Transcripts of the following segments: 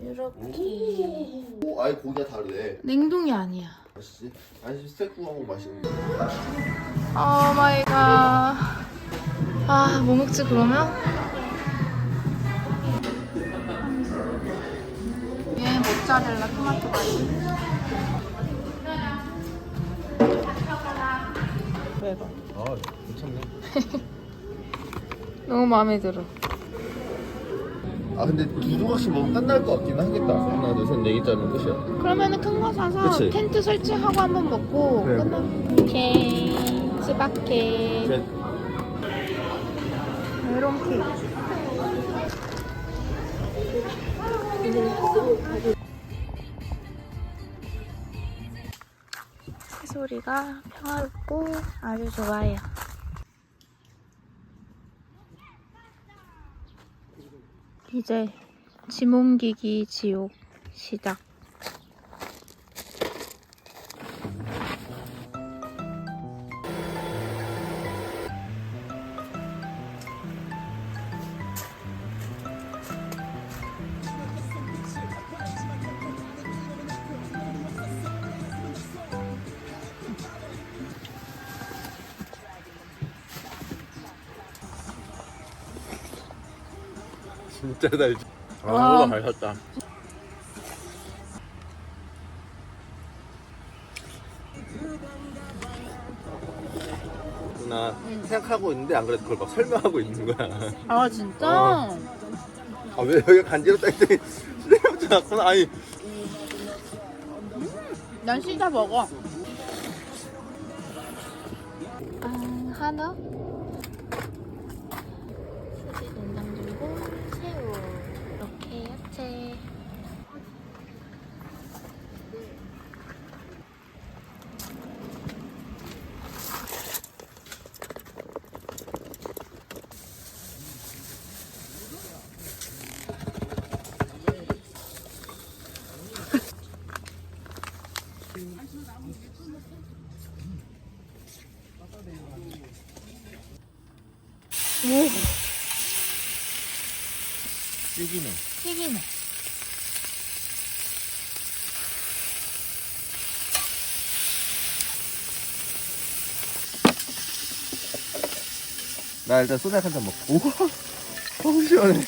이렇게 오, 아예 고기가 다르네. 냉동이 아니야. 맛있지? 아니 스테이크 하고 맛있는데. 오 마이 갓. 아, 뭐 먹지 그러면? 얘 모짜렐라 토마토 맛이. 대박. 아 괜찮네. 너무 마음에 들어. 아 근데 두 조각씩 먹으면 끝날 것 같긴 하겠다. 하나 둘셋네 개짜리는 끝이야. 그러면은 큰 거 사서 그치? 텐트 설치하고 한번 먹고 그래. 끝나. 오케이. 스바케. 그래. 메론 케 소리가 평화롭고 아주 좋아요. 이제 짐 옮기기 지옥 시작. 진짜 달지. 아 와. 이거 맛있었다. 나 생각하고 있는데 안 그래도 그걸 막 설명하고 있는 거야. 아 진짜? 어. 아 왜 여기가 간지럽다 했더니 쓰레기부터 났구나. 아니 난 시다 먹어. 아, 하나. 수지 된장 들고 새우. 이렇게 야채. 오, 찌기네. 튀기네. 나 일단 소맥 한 잔 먹고. 우와, 너무 시원해.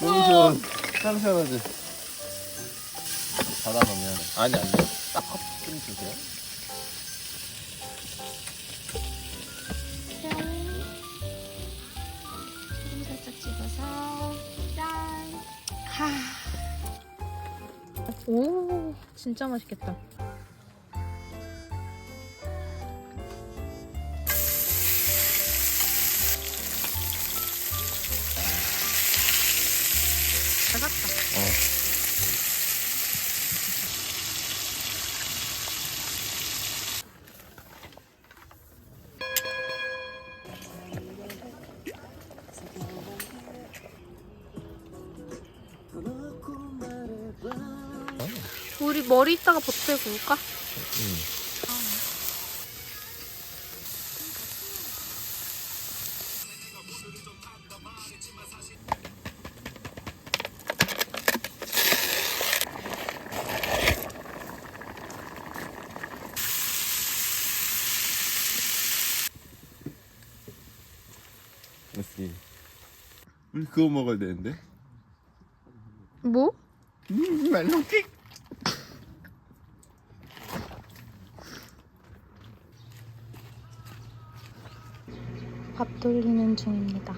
너무 시원. 참 시원하지. 닫아 놓으면 아니 아니 딱 컵 좀 주세요. 오, 진짜 맛있겠다. 구울까? 응. 맛있지. 우리 그거 먹어야 되는데. 뭐? 음, 말롱킥. 밥 돌리는 중입니다.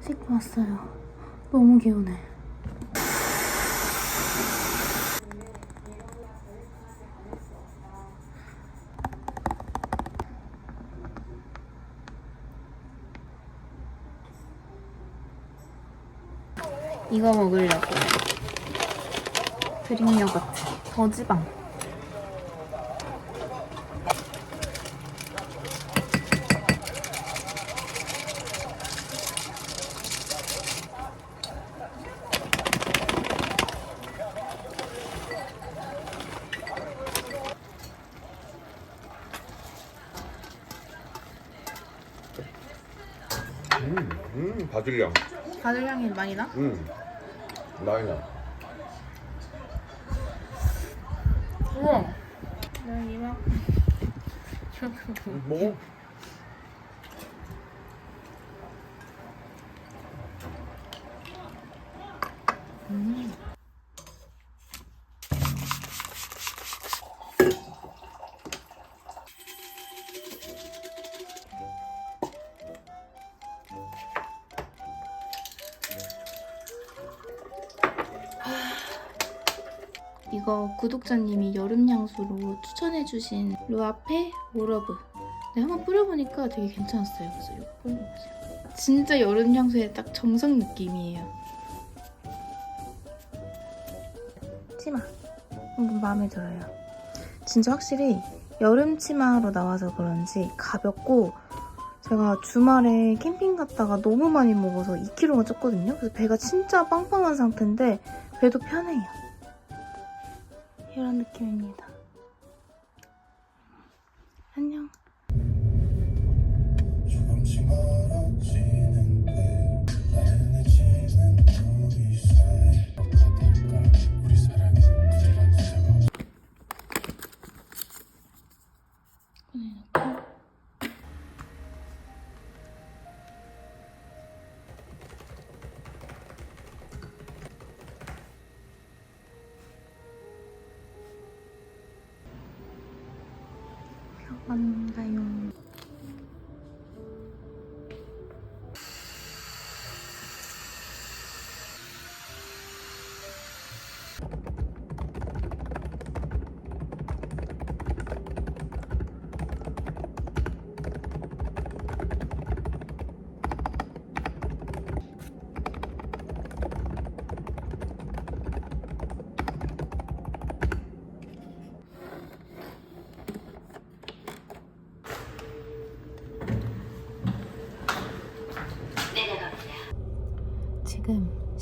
씻고 왔어요. 너무 개운해. 이거 먹으려고. 그릭 요거트. 거지방 바질향. 바질 향이 많이 나? 음, 많이 나. 우와. 나 이만큼. 먹어. 이거 구독자님이 여름 향수로 추천해주신 루아페 오러브. 네, 한번 뿌려보니까 되게 괜찮았어요. 그래서 이거 뿌려보세요. 진짜 여름 향수의 딱 정석 느낌이에요. 치마. 너무 마음에 들어요. 진짜 확실히 여름 치마로 나와서 그런지 가볍고 제가 주말에 캠핑 갔다가 너무 많이 먹어서 2kg가 쪘거든요. 그래서 배가 진짜 빵빵한 상태인데 배도 편해요. 이런 느낌입니다. 안녕.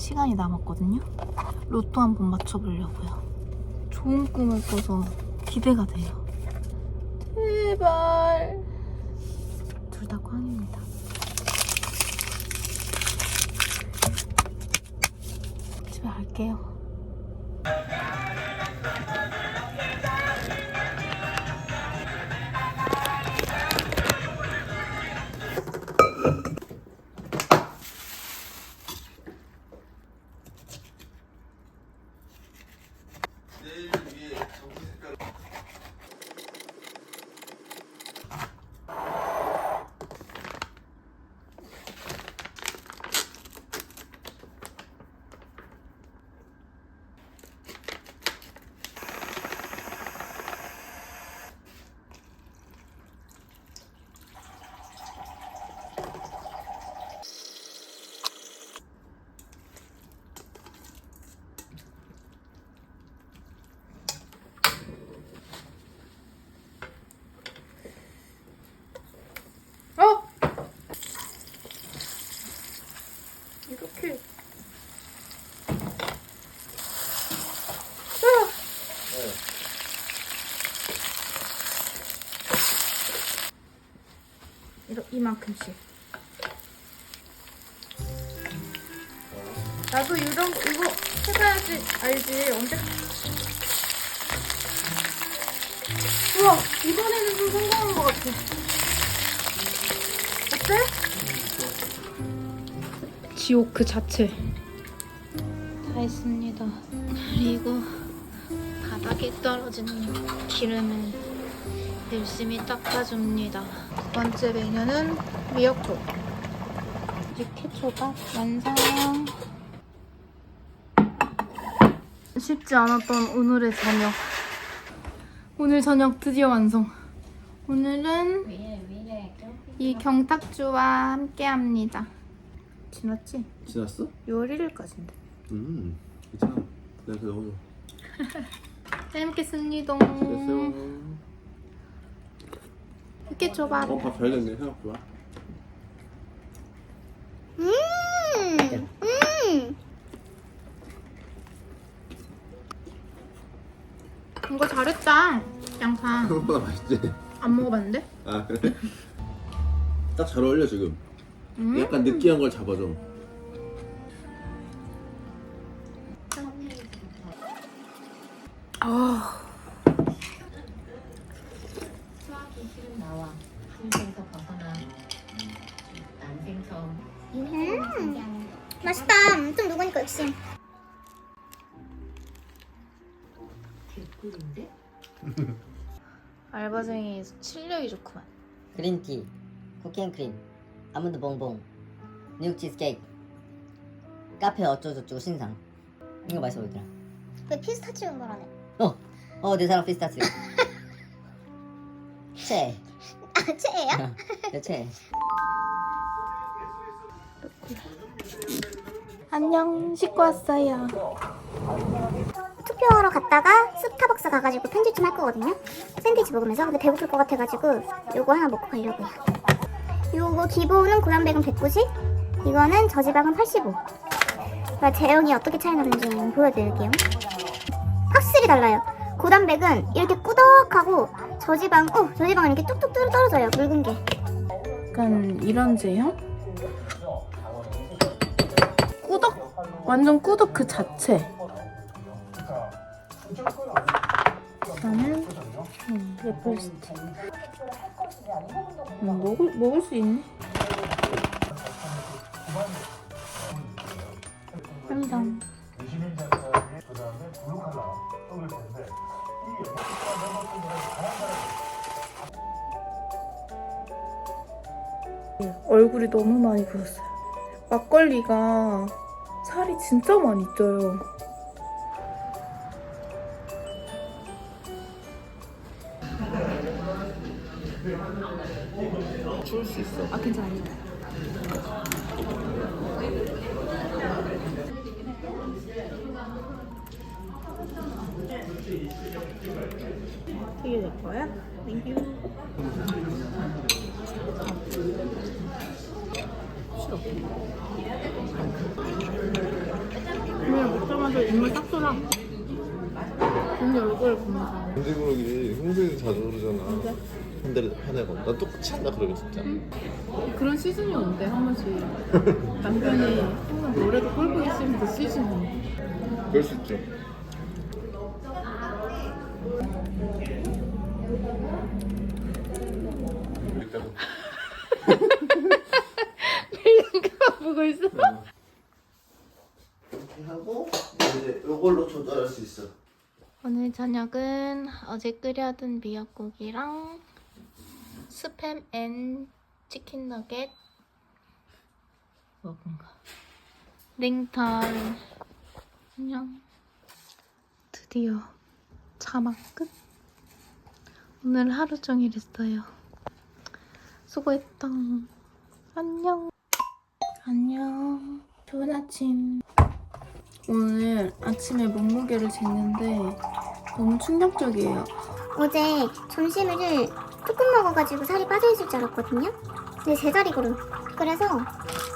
시간이 남았거든요. 로또 한 번 맞춰보려고요. 좋은 꿈을 꿔서 기대가 돼요. 제발. 둘 다 꽝입니다. 집에 갈게요. 이만큼씩. 나도 이런 거, 이거 해봐야지 알지 언제? 우와 이번에는 좀 성공한 것 같아. 어때? 지옥 그 자체. 다 했습니다. 그리고 바닥에 떨어지는 기름을 열심히 닦아줍니다. 두 번째 메뉴는 미역국. 육회 초밥 완성. 쉽지 않았던 오늘의 저녁. 오늘 저녁 드디어 완성. 오늘은 이 경탁주와 함께 합니다. 지났지? 지났어? 6월 1일까지인데. 음 괜찮아 내가 너무 잘 먹겠습니다. 됐어요 이렇게 줘봐. 어밥 잘 됐네 생각보다 음, 음. 이거 잘했다. 양파. 생각보다 맛있지? 안 먹어봤는데? 아 그래? 딱 잘 어울려 지금 음. 약간 느끼한 걸 잡아줘 아, 역시. 개꿀인데? 알바생이 실력이 좋구만. 그린티, 쿠키앤크림, 아몬드 봉봉, 뉴욕 치즈케이크, 카페 어쩌고저쩌고 신상 이거 맛있어 보이더라 왜 피스타치오 거라네. 어! 어 내 사랑 피스타치오 최! 아, 최애야? 내 최. 안녕, 씻고 왔어요. 투표하러 갔다가 스타벅스 가가지고 편집 좀 할 거거든요. 샌드위치 먹으면서 근데 배고플 것 같아가지고 요거 하나 먹고 가려고요. 요거 기본은 고단백은 190, 이거는 저지방은 85. 그러니까 제형이 어떻게 차이 나는지 보여드릴게요. 확실히 달라요. 고단백은 이렇게 꾸덕하고 저지방, 어 저지방은 이렇게 뚝뚝 떨어져요. 묽은 게. 약간 이런 제형? 완전 꾸덕 그 자체. 그다음에 음, 애플 스틱. 음, 먹을 먹을 수 있네. 쌈장. 얼굴이 너무 많이 부었어요. 막걸리가 살이 진짜 많이 쪄요. 추울 수 있어 아 괜찮아요. 이게 내 거야? 땡큐. 싫어. 먹자마자 입물 딱 쏘라. 언니 얼굴 보면서. 그러기 흥수이 자주 그러잖아. 한 달에 한해 번. 난 똑같이 한다 그러면 진짜. 그런 시즌이 온대 한 번씩. 남편이 항상 노래도 꼴보기 싫은데 시즌이. 그럴 수 있죠 보고 있어 이렇게 하고 이제 이걸로 조절할 수 있어 오늘 저녁은 어제 끓여둔 미역국이랑 스팸 앤 치킨 너겟 먹은가 냉털 안녕. 드디어 자막 끝? 오늘 하루 종일 했어요. 수고했다. 안녕. 안녕. 좋은 아침. 오늘 아침에 몸무게를 쟀는데 너무 충격적이에요. 어제 점심을 조금 먹어가지고 살이 빠져있을 줄 알았거든요. 근데 제자리거든. 그래서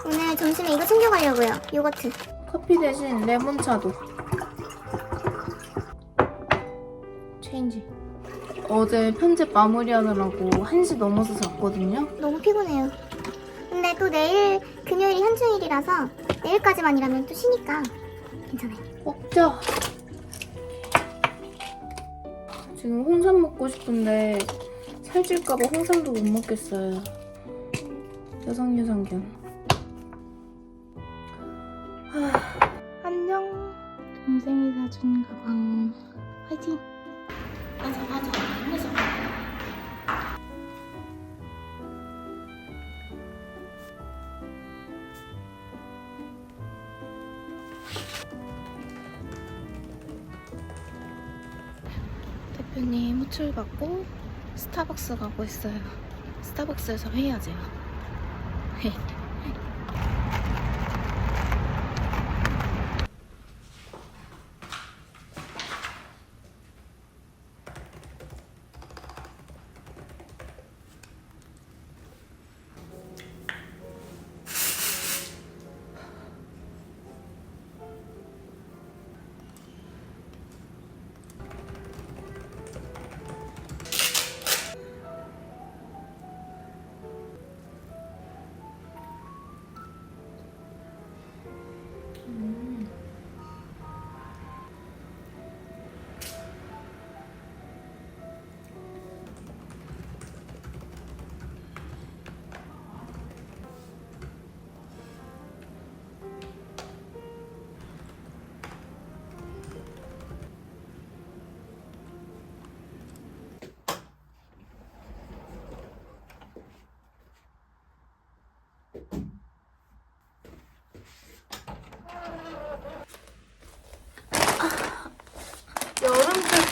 오늘 점심에 이거 챙겨가려고요. 요거트. 커피 대신 레몬차도. 체인지. 어제 편집 마무리하느라고 1시 넘어서 잤거든요. 너무 피곤해요. 근데 또 내일 금요일이 현충일이라서 내일까지만 일하면 또 쉬니까 괜찮아요. 먹자. 지금 홍삼 먹고 싶은데 살찔까봐 홍삼도 못 먹겠어요. 여성 유산균. 하... 안녕. 동생이 사준 가방. 화이팅. 맞아 맞아. 힘내서. 대표님 호출 받고 스타벅스 가고 있어요. 스타벅스에서 회의하재요.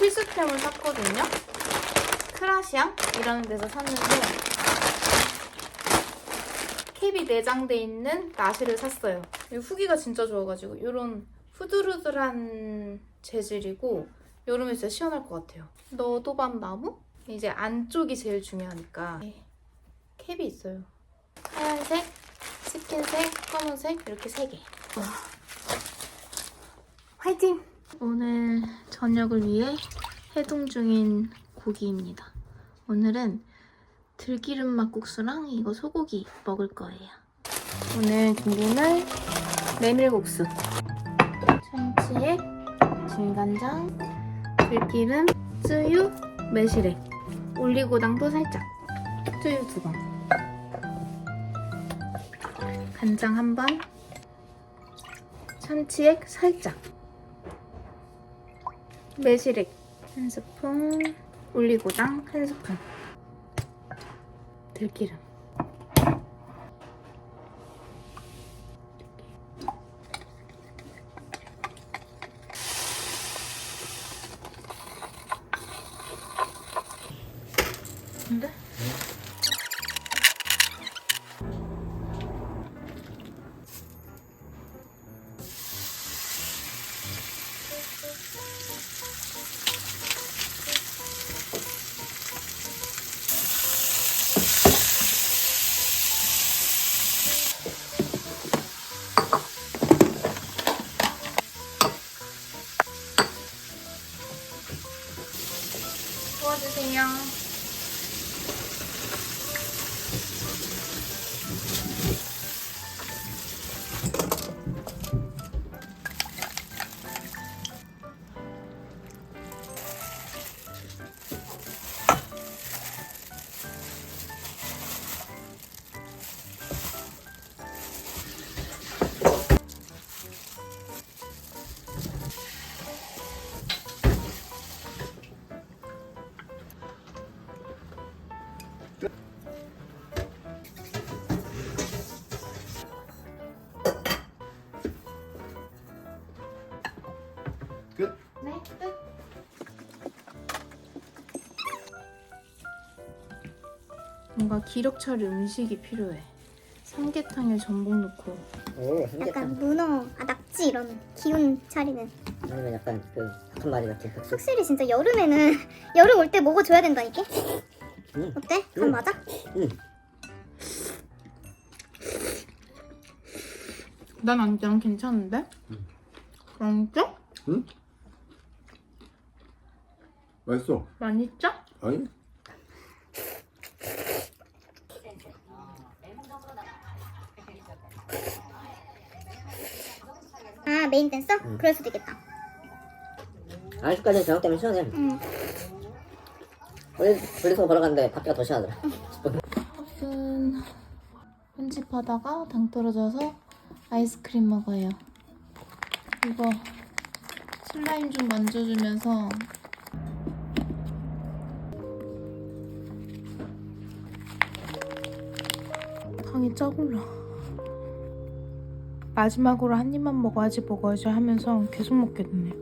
필수템을 샀거든요. 크라시앙이라는 데서 샀는데 캡이 내장돼 있는 나시를 샀어요. 이 후기가 진짜 좋아가지고 이런 후드루드한 재질이고 여름에 진짜 시원할 것 같아요. 너도밤 나무? 이제 안쪽이 제일 중요하니까 캡이 있어요. 하얀색, 스킨색, 검은색 이렇게 세 개. 와. 화이팅! 오늘 저녁을 위해 해동 중인 고기입니다. 오늘은 들기름 막국수랑 이거 소고기 먹을 거예요. 오늘 김국물 메밀국수. 참치에 진간장, 들기름, 쯔유, 매실액, 올리고당도 살짝, 쯔유 두 번, 간장 한 번, 참치액 살짝, 매실액 한 스푼, 올리고당 한 스푼, 들기름. 도와 뭔가 기력차리 음식이 필요해. 삼계탕에 전복 넣고 오 약간 문어, 아 낙지 이런 기운 차리는. 아니면 약간 그 닭한 마리 같은 흑수 확실히 진짜 여름에는 여름 올 때 먹어줘야 된다니까. 응. 어때? 간 응. 맞아? 난 안, 난 괜찮은데? 진짜? 맛있어. 많이 짜? 아니? 아 메인 댄서? 그럴 수도 있겠다. 아직까지는 저녁 때문에 시원해 응. 원래 분리수거 보러 갔는데 밖에가 더 시원하더라 무슨 편집하다가 당 떨어져서 아이스크림 먹어요. 이거 슬라임 좀 만져주면서 당이 짜골라. 마지막으로 한 입만 먹어야지 먹어야지 하면서 계속 먹게 되네.